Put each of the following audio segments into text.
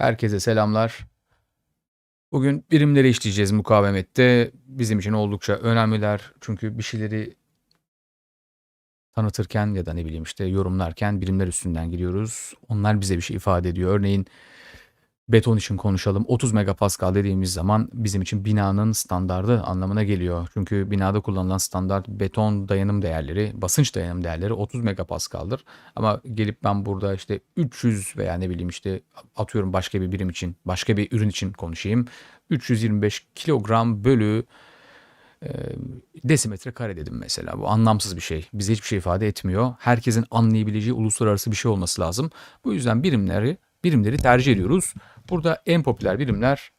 Herkese selamlar. Bugün birimleri işleyeceğiz mukavemette. Bizim için oldukça önemliler. Çünkü bir şeyleri tanıtırken ya da ne bileyim işte yorumlarken birimler üstünden gidiyoruz. Onlar bize bir şey ifade ediyor. Örneğin beton için konuşalım. 30 megapascal dediğimiz zaman bizim için binanın standardı anlamına geliyor. Çünkü binada kullanılan standart beton dayanım değerleri, basınç dayanım değerleri 30 megapascal'dır. Ama gelip ben burada işte 300 veya ne bileyim işte atıyorum başka bir birim için, başka bir ürün için konuşayım. 325 kilogram bölü e, desimetre kare dedim mesela. Bu anlamsız bir şey. Bize hiçbir şey ifade etmiyor. Herkesin anlayabileceği uluslararası bir şey olması lazım. Bu yüzden birimleri birimleri tercih ediyoruz. Burada en popüler birimler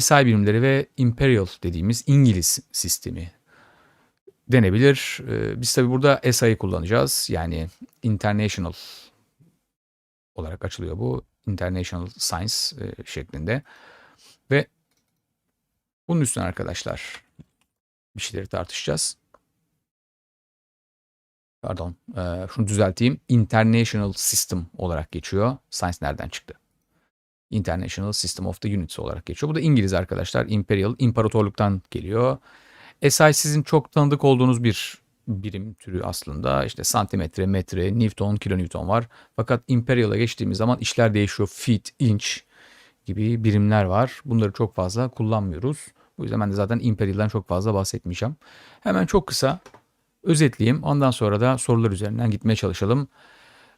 SI birimleri ve Imperial dediğimiz İngiliz sistemi denebilir. Ee, Biz tabi burada SI'yi kullanacağız. Yani International olarak açılıyor bu. International Science e, şeklinde. Ve bunun üstüne arkadaşlar bir şeyleri tartışacağız. Pardon, e, şunu düzelteyim. International System olarak geçiyor. Science nereden çıktı? International System of the Units olarak geçiyor. Bu da İngiliz arkadaşlar. Imperial, imparatorluktan geliyor. SI sizin çok tanıdık olduğunuz bir birim türü aslında. İşte santimetre, metre, Newton, kilonewton var. Fakat Imperial'a geçtiğimiz zaman işler değişiyor. Feet, inch gibi birimler var. Bunları çok fazla kullanmıyoruz. Bu yüzden ben de zaten Imperial'dan çok fazla bahsetmeyeceğim. Hemen çok kısa özetleyeyim. Ondan sonra da sorular üzerinden gitmeye çalışalım.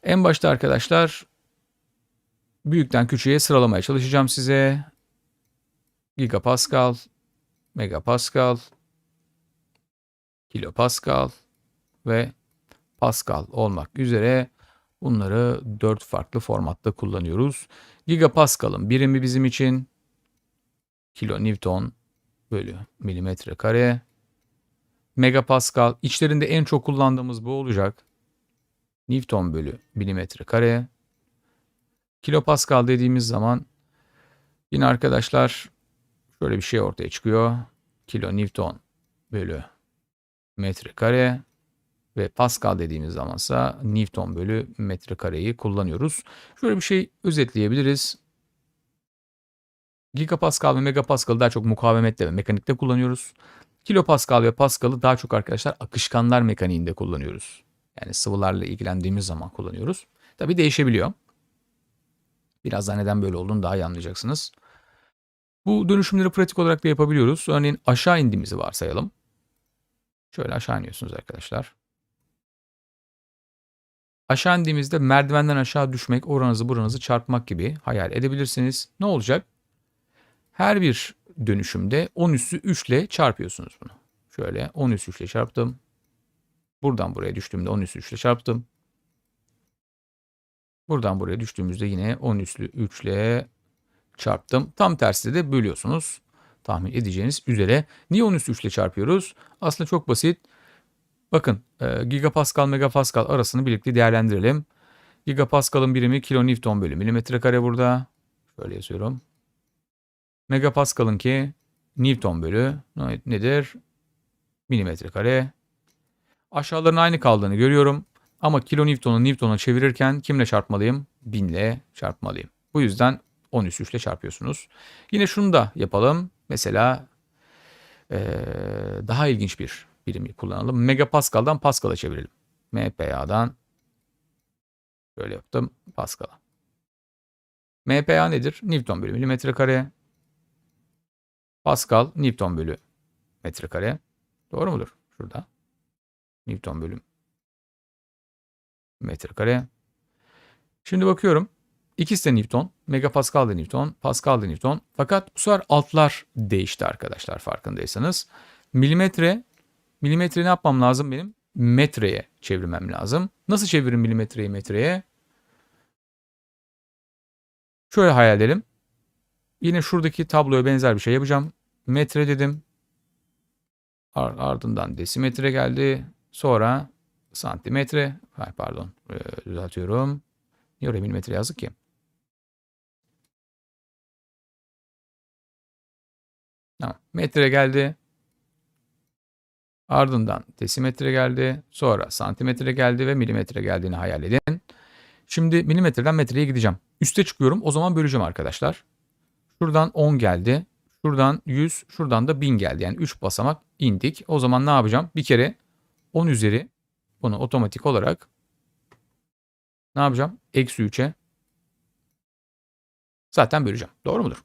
En başta arkadaşlar büyükten küçüğe sıralamaya çalışacağım size. Gigapascal, megapascal, kilopascal ve pascal olmak üzere bunları dört farklı formatta kullanıyoruz. Gigapascal'ın birimi bizim için kilonewton bölü milimetre kare. Megapascal içlerinde en çok kullandığımız bu olacak. Newton bölü milimetre kare. Kilopascal dediğimiz zaman yine arkadaşlar şöyle bir şey ortaya çıkıyor. Kilo Newton bölü metre kare ve Pascal dediğimiz zamansa Newton bölü metre kareyi kullanıyoruz. Şöyle bir şey özetleyebiliriz. Gigapascal ve Megapascal'ı daha çok mukavemette ve mekanikte kullanıyoruz. Kilopascal ve Pascal'ı daha çok arkadaşlar akışkanlar mekaniğinde kullanıyoruz. Yani sıvılarla ilgilendiğimiz zaman kullanıyoruz. Tabi değişebiliyor. Birazdan neden böyle olduğunu daha iyi anlayacaksınız. Bu dönüşümleri pratik olarak da yapabiliyoruz. Örneğin aşağı indiğimizi varsayalım. Şöyle aşağı iniyorsunuz arkadaşlar. Aşağı indiğimizde merdivenden aşağı düşmek, oranızı buranızı çarpmak gibi hayal edebilirsiniz. Ne olacak? Her bir dönüşümde 10 üssü 3 ile çarpıyorsunuz bunu. Şöyle 10 üssü 3 ile çarptım. Buradan buraya düştüğümde 10 üssü 3 ile çarptım. Buradan buraya düştüğümüzde yine 10 üslü 3 ile çarptım. Tam tersi de bölüyorsunuz. Tahmin edeceğiniz üzere. Niye 10 üstü 3 ile çarpıyoruz? Aslında çok basit. Bakın e, gigapascal megapascal arasını birlikte değerlendirelim. Gigapascal'ın birimi kilonewton bölü milimetre kare burada. Şöyle yazıyorum. Megapascal'ın ki Newton bölü nedir? Milimetre kare. Aşağıların aynı kaldığını görüyorum. Ama kilo Newton'u Newton'a çevirirken kimle çarpmalıyım? 1000 ile çarpmalıyım. Bu yüzden 10 üstü 3 ile çarpıyorsunuz. Yine şunu da yapalım. Mesela ee, daha ilginç bir birimi kullanalım. Megapascal'dan Pascal'a çevirelim. MPA'dan böyle yaptım Pascal'a. MPA nedir? Newton bölü milimetre kare. Pascal Newton bölü metrekare. Doğru mudur? Şurada. Newton bölü metrekare. Şimdi bakıyorum. İkisi de Newton. Megapascal da Newton. Pascal da Newton. Fakat bu sefer altlar değişti arkadaşlar farkındaysanız. Milimetre, milimetre ne yapmam lazım benim? Metreye çevirmem lazım. Nasıl çeviririm milimetreyi metreye? Şöyle hayal edelim. Yine şuradaki tabloya benzer bir şey yapacağım. Metre dedim. Ardından desimetre geldi. Sonra santimetre. Hayır, pardon. Ee, düzeltiyorum. Niye oraya milimetre yazdık ki? Tamam. Metre geldi. Ardından desimetre geldi. Sonra santimetre geldi ve milimetre geldiğini hayal edin. Şimdi milimetreden metreye gideceğim. Üste çıkıyorum. O zaman böleceğim arkadaşlar. Şuradan 10 geldi. Şuradan 100. Şuradan da 1000 geldi. Yani 3 basamak indik. O zaman ne yapacağım? Bir kere 10 üzeri bunu otomatik olarak ne yapacağım? Eksi 3'e zaten böleceğim. Doğru mudur?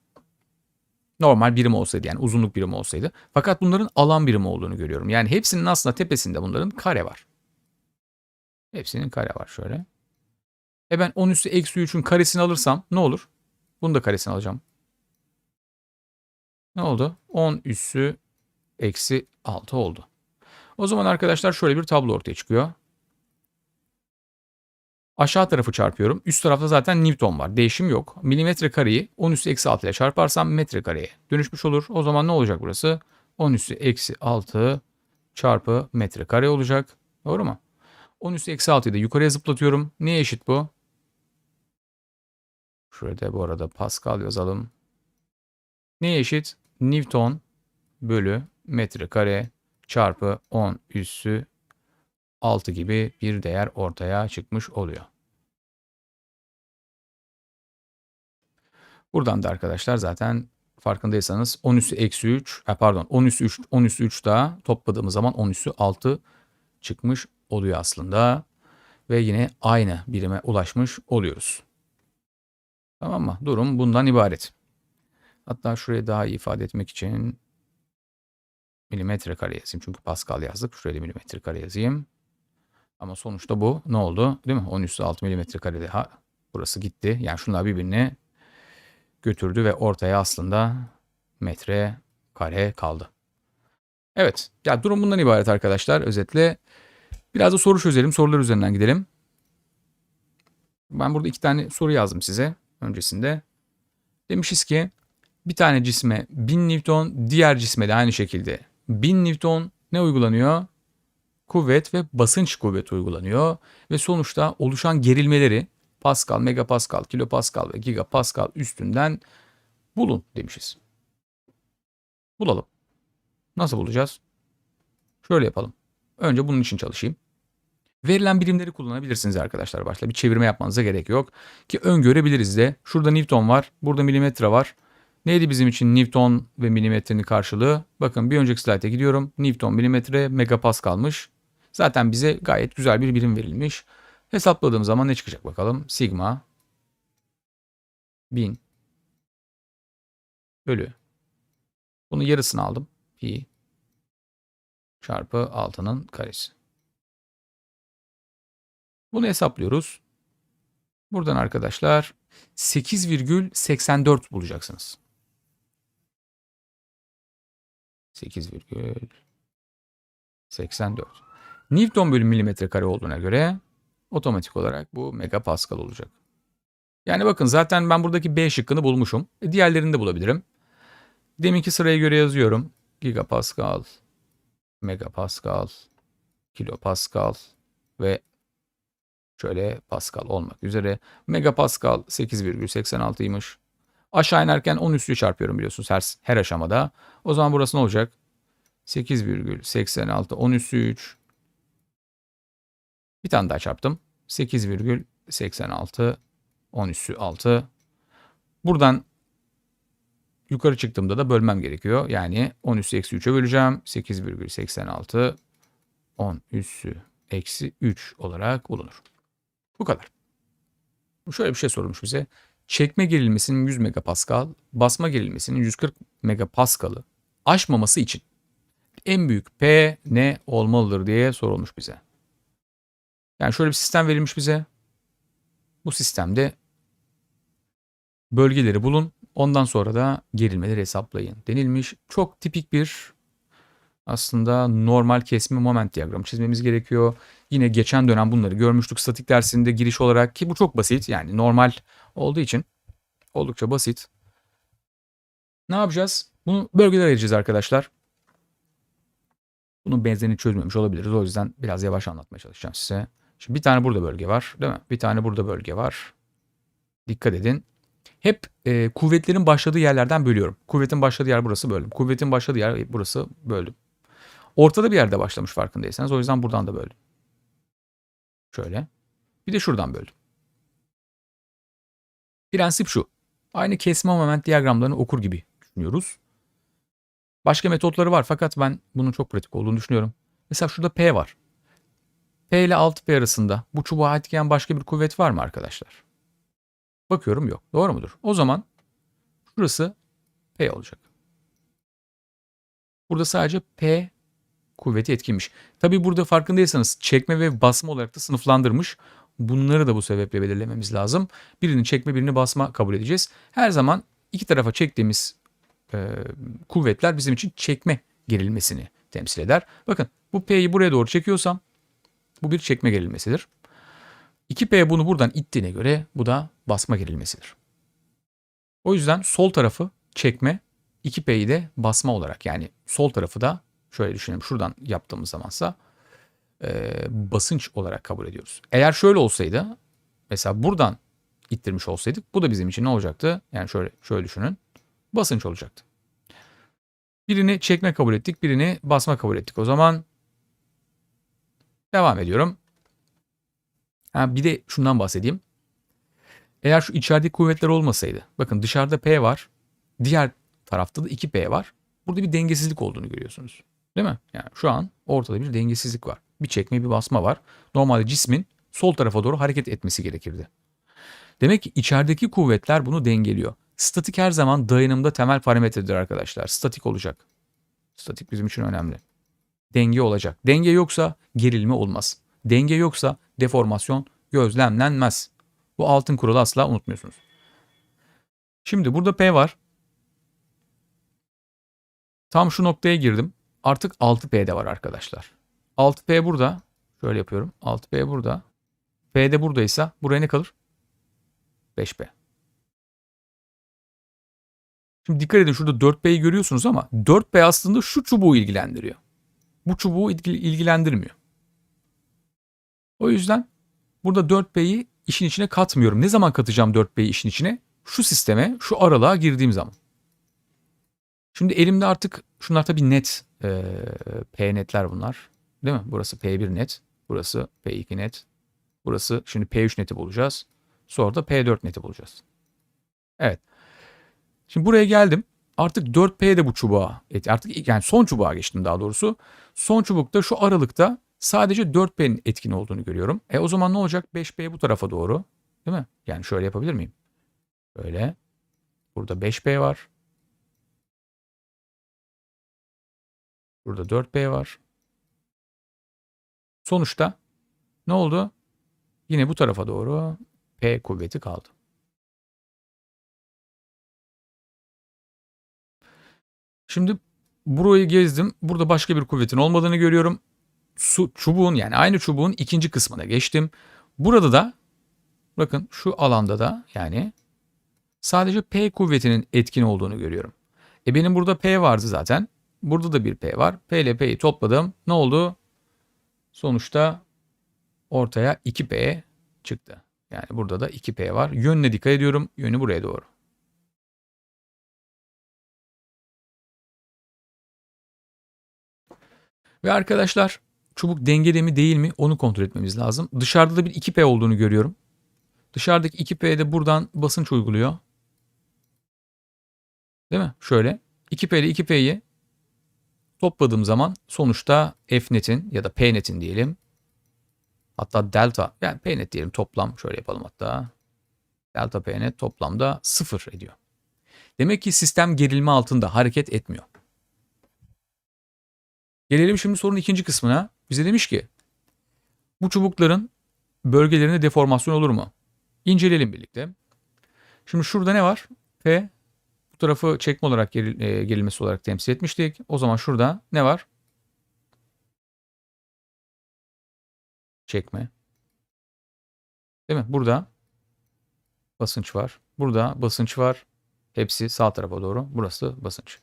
Normal birim olsaydı yani uzunluk birimi olsaydı. Fakat bunların alan birimi olduğunu görüyorum. Yani hepsinin aslında tepesinde bunların kare var. Hepsinin kare var şöyle. E ben 10 üssü eksi 3'ün karesini alırsam ne olur? Bunu da karesini alacağım. Ne oldu? 10 üssü eksi 6 oldu. O zaman arkadaşlar şöyle bir tablo ortaya çıkıyor. Aşağı tarafı çarpıyorum. Üst tarafta zaten Newton var. Değişim yok. Milimetre kareyi 10 üssü eksi 6 ile çarparsam metre kareye dönüşmüş olur. O zaman ne olacak burası? 10 üssü eksi 6 çarpı metre kare olacak. Doğru mu? 10 üssü eksi 6'yı da yukarıya zıplatıyorum. Neye eşit bu? Şurada bu arada Pascal yazalım. Neye eşit? Newton bölü metre kare çarpı 10 üssü 6 gibi bir değer ortaya çıkmış oluyor. Buradan da arkadaşlar zaten farkındaysanız 10 üssü eksi 3 pardon 10 üssü 3 10 üssü 3 daha topladığımız zaman 10 üssü 6 çıkmış oluyor aslında. Ve yine aynı birime ulaşmış oluyoruz. Tamam mı? Durum bundan ibaret. Hatta şuraya daha iyi ifade etmek için milimetre kare yazayım. Çünkü Pascal yazdık. Da milimetre kare yazayım. Ama sonuçta bu ne oldu? Değil mi? 10 üstü 6 milimetre karede ha, burası gitti. Yani şunlar birbirini götürdü ve ortaya aslında metre kare kaldı. Evet. Ya durum bundan ibaret arkadaşlar. Özetle biraz da soru çözelim. Sorular üzerinden gidelim. Ben burada iki tane soru yazdım size öncesinde. Demişiz ki bir tane cisme 1000 Newton, diğer cisme de aynı şekilde 1000 Newton ne uygulanıyor? Kuvvet ve basınç kuvveti uygulanıyor ve sonuçta oluşan gerilmeleri Pascal, megapascal, kilopascal ve gigapascal üstünden bulun demişiz. Bulalım. Nasıl bulacağız? Şöyle yapalım. Önce bunun için çalışayım. Verilen birimleri kullanabilirsiniz arkadaşlar başta. Bir çevirme yapmanıza gerek yok. Ki öngörebiliriz de. Şurada Newton var. Burada milimetre var. Neydi bizim için Newton ve milimetrenin karşılığı? Bakın bir önceki slayta gidiyorum. Newton milimetre megapascalmış. Zaten bize gayet güzel bir birim verilmiş. Hesapladığım zaman ne çıkacak bakalım. Sigma 1000 bölü. Bunun yarısını aldım. Pi çarpı 6'nın karesi. Bunu hesaplıyoruz. Buradan arkadaşlar 8,84 bulacaksınız. 8,84. Newton bölü milimetre kare olduğuna göre otomatik olarak bu megapascal olacak. Yani bakın zaten ben buradaki B şıkkını bulmuşum. E diğerlerini de bulabilirim. Deminki sıraya göre yazıyorum. Gigapascal, megapascal, kilopascal ve şöyle pascal olmak üzere. Megapascal 8,86'ymış. Aşağı inerken 10 üstü çarpıyorum biliyorsunuz her, her aşamada. O zaman burası ne olacak? 8,86 10 üstü 3. Bir tane daha çarptım. 8,86 10 üstü 6. Buradan yukarı çıktığımda da bölmem gerekiyor. Yani 10 üstü eksi 3'e böleceğim. 8,86 10 üstü eksi 3 olarak bulunur. Bu kadar. Şöyle bir şey sorulmuş bize. Çekme gerilmesinin 100 megapascal, basma gerilmesinin 140 megapascal'ı aşmaması için en büyük P ne olmalıdır diye sorulmuş bize. Yani şöyle bir sistem verilmiş bize. Bu sistemde bölgeleri bulun. Ondan sonra da gerilmeleri hesaplayın denilmiş. Çok tipik bir aslında normal kesme moment diyagramı çizmemiz gerekiyor. Yine geçen dönem bunları görmüştük statik dersinde giriş olarak ki bu çok basit yani normal olduğu için oldukça basit. Ne yapacağız? Bunu bölgelere ayıracağız arkadaşlar. Bunun benzerini çözmemiş olabiliriz. O yüzden biraz yavaş anlatmaya çalışacağım size. Şimdi bir tane burada bölge var değil mi? Bir tane burada bölge var. Dikkat edin. Hep e, kuvvetlerin başladığı yerlerden bölüyorum. Kuvvetin başladığı yer burası böldüm. Kuvvetin başladığı yer burası böldüm. Ortada bir yerde başlamış farkındaysanız. O yüzden buradan da böldüm. Şöyle. Bir de şuradan böldüm. Prensip şu. Aynı kesme moment diyagramlarını okur gibi düşünüyoruz. Başka metotları var fakat ben bunun çok pratik olduğunu düşünüyorum. Mesela şurada P var. P ile 6P arasında bu çubuğa etkileyen başka bir kuvvet var mı arkadaşlar? Bakıyorum yok. Doğru mudur? O zaman şurası P olacak. Burada sadece P kuvveti etkinmiş. Tabi burada farkındaysanız çekme ve basma olarak da sınıflandırmış. Bunları da bu sebeple belirlememiz lazım. Birini çekme birini basma kabul edeceğiz. Her zaman iki tarafa çektiğimiz e, kuvvetler bizim için çekme gerilmesini temsil eder. Bakın bu P'yi buraya doğru çekiyorsam bu bir çekme gerilmesidir. 2P bunu buradan ittiğine göre bu da basma gerilmesidir. O yüzden sol tarafı çekme, 2P'yi de basma olarak yani sol tarafı da şöyle düşünelim şuradan yaptığımız zamansa e, basınç olarak kabul ediyoruz. Eğer şöyle olsaydı mesela buradan ittirmiş olsaydık bu da bizim için ne olacaktı? Yani şöyle şöyle düşünün. Basınç olacaktı. Birini çekme kabul ettik, birini basma kabul ettik. O zaman devam ediyorum. Ha, bir de şundan bahsedeyim. Eğer şu içerideki kuvvetler olmasaydı, bakın dışarıda P var, diğer tarafta da 2P var. Burada bir dengesizlik olduğunu görüyorsunuz. Değil mi? Yani şu an ortada bir dengesizlik var. Bir çekme bir basma var. Normalde cismin sol tarafa doğru hareket etmesi gerekirdi. Demek ki içerideki kuvvetler bunu dengeliyor. Statik her zaman dayanımda temel parametredir arkadaşlar. Statik olacak. Statik bizim için önemli. Denge olacak. Denge yoksa gerilme olmaz. Denge yoksa deformasyon gözlemlenmez. Bu altın kuralı asla unutmuyorsunuz. Şimdi burada P var. Tam şu noktaya girdim. Artık 6P'de var arkadaşlar. 6P burada. Şöyle yapıyorum. 6P burada. P de buradaysa buraya ne kalır? 5P. Şimdi dikkat edin şurada 4P'yi görüyorsunuz ama 4P aslında şu çubuğu ilgilendiriyor. Bu çubuğu ilgilendirmiyor. O yüzden burada 4P'yi işin içine katmıyorum. Ne zaman katacağım 4P'yi işin içine? Şu sisteme, şu aralığa girdiğim zaman. Şimdi elimde artık şunlar tabii net e, P netler bunlar. Değil mi? Burası P1 net. Burası P2 net. Burası şimdi P3 neti bulacağız. Sonra da P4 neti bulacağız. Evet. Şimdi buraya geldim. Artık 4P de bu çubuğa. Artık yani son çubuğa geçtim daha doğrusu. Son çubukta şu aralıkta sadece 4P'nin etkin olduğunu görüyorum. E o zaman ne olacak? 5P bu tarafa doğru. Değil mi? Yani şöyle yapabilir miyim? Böyle. Burada 5P var. Burada 4P var. Sonuçta ne oldu? Yine bu tarafa doğru P kuvveti kaldı. Şimdi burayı gezdim. Burada başka bir kuvvetin olmadığını görüyorum. Su çubuğun yani aynı çubuğun ikinci kısmına geçtim. Burada da bakın şu alanda da yani sadece P kuvvetinin etkin olduğunu görüyorum. E benim burada P vardı zaten. Burada da bir P var. P ile P'yi topladım. Ne oldu? Sonuçta ortaya 2P çıktı. Yani burada da 2P var. Yönüne dikkat ediyorum. Yönü buraya doğru. Ve arkadaşlar çubuk dengede mi değil mi onu kontrol etmemiz lazım. Dışarıda da bir 2P olduğunu görüyorum. Dışarıdaki 2P de buradan basınç uyguluyor. Değil mi? Şöyle 2P ile 2P'yi topladığım zaman sonuçta Fnet'in ya da Pnet'in diyelim hatta delta yani Pnet diyelim toplam şöyle yapalım hatta delta Pnet toplamda sıfır ediyor. Demek ki sistem gerilme altında hareket etmiyor. Gelelim şimdi sorunun ikinci kısmına. Bize demiş ki bu çubukların bölgelerinde deformasyon olur mu? İnceleyelim birlikte. Şimdi şurada ne var? P tarafı çekme olarak geril, e, gerilmesi olarak temsil etmiştik. O zaman şurada ne var? Çekme. Değil mi? Burada basınç var. Burada basınç var. Hepsi sağ tarafa doğru. Burası basınç.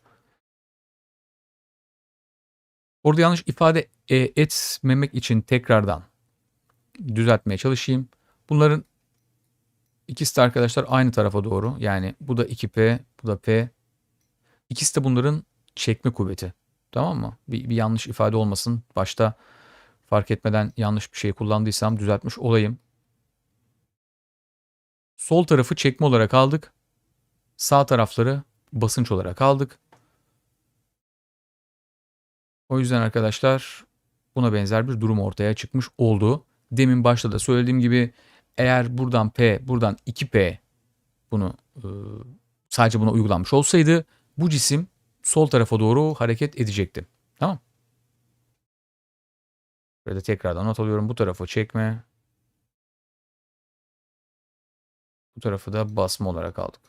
Orada yanlış ifade e, etmemek için tekrardan düzeltmeye çalışayım. Bunların ikisi de arkadaşlar aynı tarafa doğru. Yani bu da 2P, bu da P. İkisi de bunların çekme kuvveti. Tamam mı? Bir, bir yanlış ifade olmasın. Başta fark etmeden yanlış bir şey kullandıysam düzeltmiş olayım. Sol tarafı çekme olarak aldık. Sağ tarafları basınç olarak aldık. O yüzden arkadaşlar buna benzer bir durum ortaya çıkmış oldu. Demin başta da söylediğim gibi eğer buradan P, buradan 2P bunu e, sadece buna uygulanmış olsaydı bu cisim sol tarafa doğru hareket edecekti. Tamam. Burada tekrardan not alıyorum. Bu tarafa çekme. Bu tarafı da basma olarak aldık.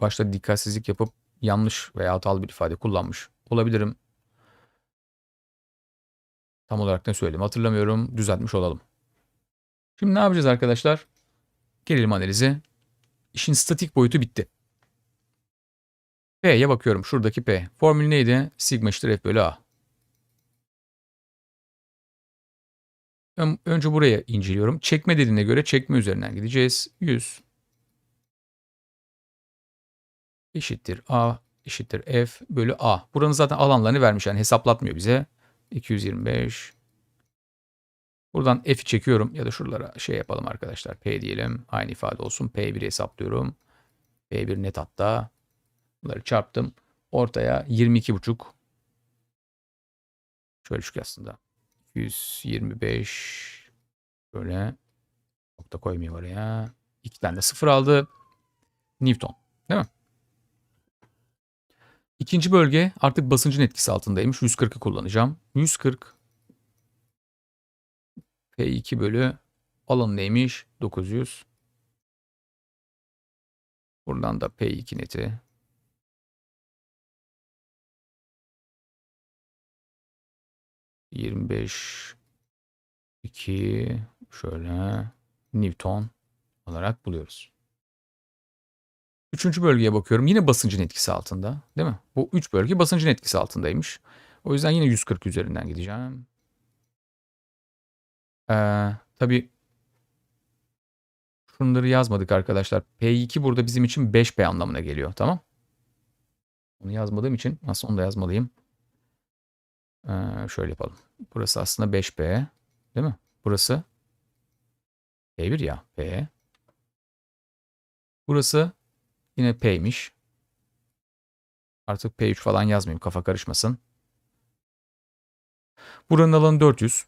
Başta dikkatsizlik yapıp yanlış veya hatalı bir ifade kullanmış olabilirim. Tam olarak ne söyledim hatırlamıyorum. Düzeltmiş olalım. Şimdi ne yapacağız arkadaşlar? Gelelim analize. İşin statik boyutu bitti. P'ye bakıyorum. Şuradaki P. Formül neydi? Sigma eşittir F bölü A. Ön- Önce buraya inceliyorum. Çekme dediğine göre çekme üzerinden gideceğiz. 100 eşittir A eşittir F bölü A. Buranın zaten alanlarını vermiş. Yani hesaplatmıyor bize. 225 Buradan F'i çekiyorum ya da şuralara şey yapalım arkadaşlar. P diyelim. Aynı ifade olsun. P1'i hesaplıyorum. P1 net hatta. Bunları çarptım. Ortaya 22,5 şöyle çıkıyor aslında. 125 böyle nokta koymayayım oraya. İki tane de sıfır aldı. Newton. Değil mi? İkinci bölge artık basıncın etkisi altındaymış. 140'ı kullanacağım. 140 P2 bölü alan neymiş? 900. Buradan da P2 neti. Yirmi beş iki şöyle Newton olarak buluyoruz. Üçüncü bölgeye bakıyorum. Yine basıncın etkisi altında. Değil mi? Bu üç bölge basıncın etkisi altındaymış. O yüzden yine 140 üzerinden gideceğim. Ee, tabii şunları yazmadık arkadaşlar. P2 burada bizim için 5P anlamına geliyor. Tamam. Onu yazmadığım için aslında onu da yazmalıyım. Ee, şöyle yapalım. Burası aslında 5P. Değil mi? Burası P1 ya. P. Burası yine P'ymiş. Artık P3 falan yazmayayım. Kafa karışmasın. Buranın alanı 400.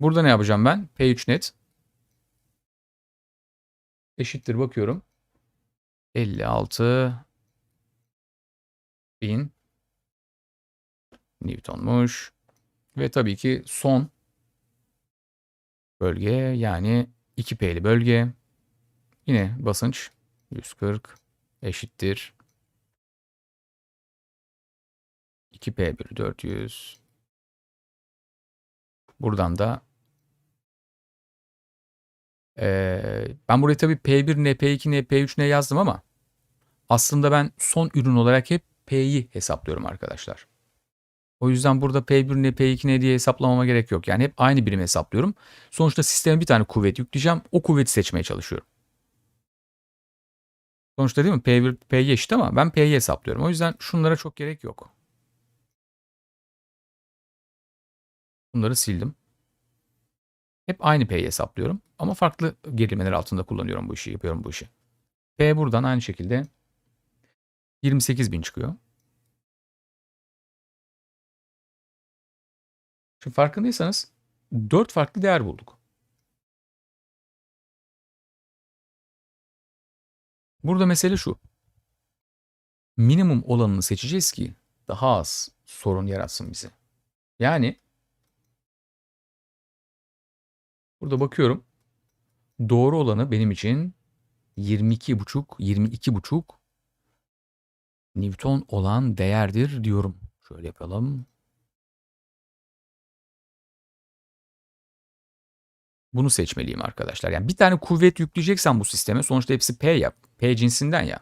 Burada ne yapacağım ben? P3 net eşittir bakıyorum. 56 bin Newton'muş. Ve tabii ki son bölge yani 2P'li bölge. Yine basınç 140 eşittir 2P bölü 400. Buradan da ee, ben buraya tabii P1 ne, P2 ne, P3 ne yazdım ama aslında ben son ürün olarak hep P'yi hesaplıyorum arkadaşlar. O yüzden burada P1 ne, P2 ne diye hesaplamama gerek yok. Yani hep aynı birimi hesaplıyorum. Sonuçta sisteme bir tane kuvvet yükleyeceğim. O kuvveti seçmeye çalışıyorum. Sonuçta değil mi? P1 P'ye eşit ama ben P'yi hesaplıyorum. O yüzden şunlara çok gerek yok. Bunları sildim. Hep aynı P'yi hesaplıyorum. Ama farklı gerimeler altında kullanıyorum bu işi, yapıyorum bu işi. P buradan aynı şekilde 28.000 çıkıyor. Şimdi farkındaysanız 4 farklı değer bulduk. Burada mesele şu. Minimum olanını seçeceğiz ki daha az sorun yaratsın bize. Yani burada bakıyorum. Doğru olanı benim için 22,5 22,5 Newton olan değerdir diyorum. Şöyle yapalım. Bunu seçmeliyim arkadaşlar. Yani bir tane kuvvet yükleyeceksen bu sisteme sonuçta hepsi P yap. P cinsinden ya.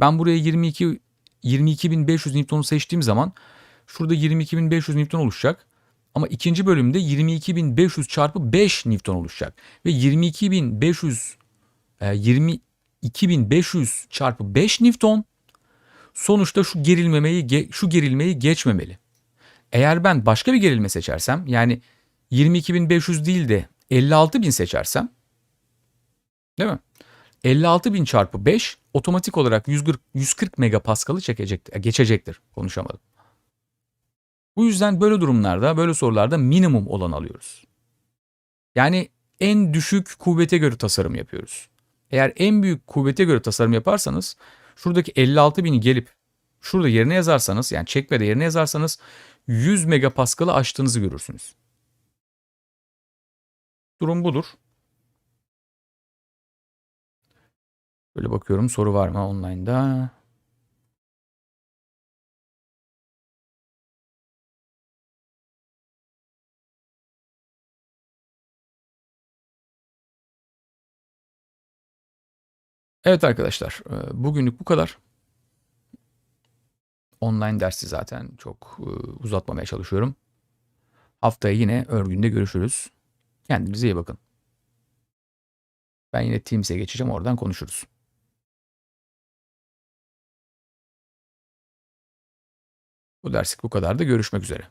Ben buraya 22 22.500 Newton'u seçtiğim zaman şurada 22.500 Newton oluşacak. Ama ikinci bölümde 22.500 çarpı 5 Newton oluşacak. Ve 22.500 e, 22.500 çarpı 5 Newton sonuçta şu gerilmemeyi ge- şu gerilmeyi geçmemeli. Eğer ben başka bir gerilme seçersem yani 22.500 değil de 56.000 seçersem değil mi? 56.000 çarpı 5 otomatik olarak 140, 140 megapaskalı çekecek, geçecektir. Konuşamadım. Bu yüzden böyle durumlarda, böyle sorularda minimum olan alıyoruz. Yani en düşük kuvvete göre tasarım yapıyoruz. Eğer en büyük kuvvete göre tasarım yaparsanız şuradaki 56.000'i gelip şurada yerine yazarsanız yani çekmede yerine yazarsanız 100 megapaskalı aştığınızı görürsünüz. Durum budur. Böyle bakıyorum soru var mı online'da? Evet arkadaşlar, e, bugünlük bu kadar. Online dersi zaten çok e, uzatmamaya çalışıyorum. Haftaya yine örgünde görüşürüz. Kendinize iyi bakın. Ben yine Teams'e geçeceğim, oradan konuşuruz. Bu derslik bu kadar da görüşmek üzere.